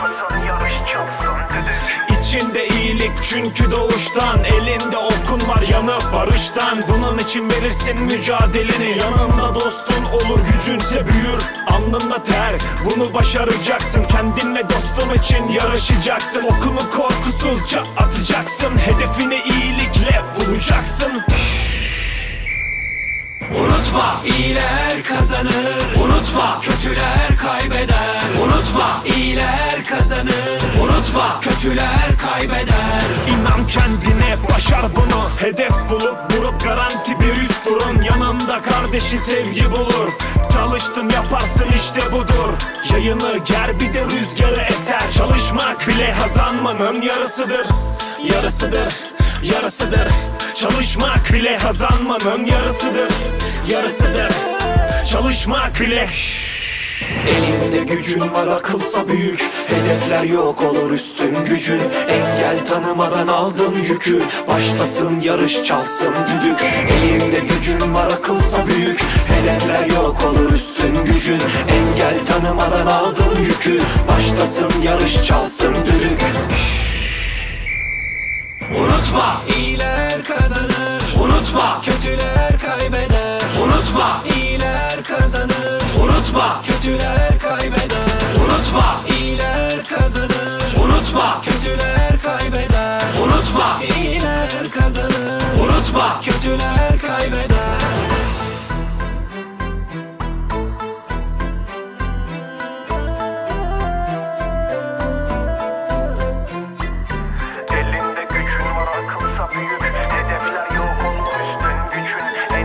Çalsan yarış çalsan düdük İçinde iyilik çünkü doğuştan. Elinde okun var yanı barıştan. Bunun için verirsin mücadeleni. Yanında dostun olur gücünse büyür. Alnında ter bunu başaracaksın. Kendinle dostun için yarışacaksın. Okunu korkusuzca atacaksın. Hedefini iyilikle bulacaksın. Unutma iyiler kazanır. Unutma kötüler kaybeder. Kötüler kaybeder. İnan kendine başar bunu. Hedef bulup vurup garanti bir üst durun. Yanında kardeşi sevgi bulur. Çalıştın yaparsın işte budur. Yayını ger bir de rüzgarı eser. Çalışmak bile kazanmanın yarısıdır. Yarısıdır, yarısıdır. Çalışmak bile kazanmanın yarısıdır. Yarısıdır. Çalışmak bile Elinde gücün var akılsa büyük. Hedefler yok olur üstün gücün. Engel tanımadan aldın yükü. Başlasın yarış çalsın düdük. Elinde gücün var akılsa büyük. Hedefler yok olur üstün gücün. Engel tanımadan aldın yükü. Başlasın yarış çalsın düdük. Unutma iyiler kazanır. Unutma kötüler kaybeder. Unutma kötüler kaybeder. Unutma. İyiler kazanır. Unutma. Kötüler kaybeder. Unutma. İyiler kazanır. Unutma. Kötüler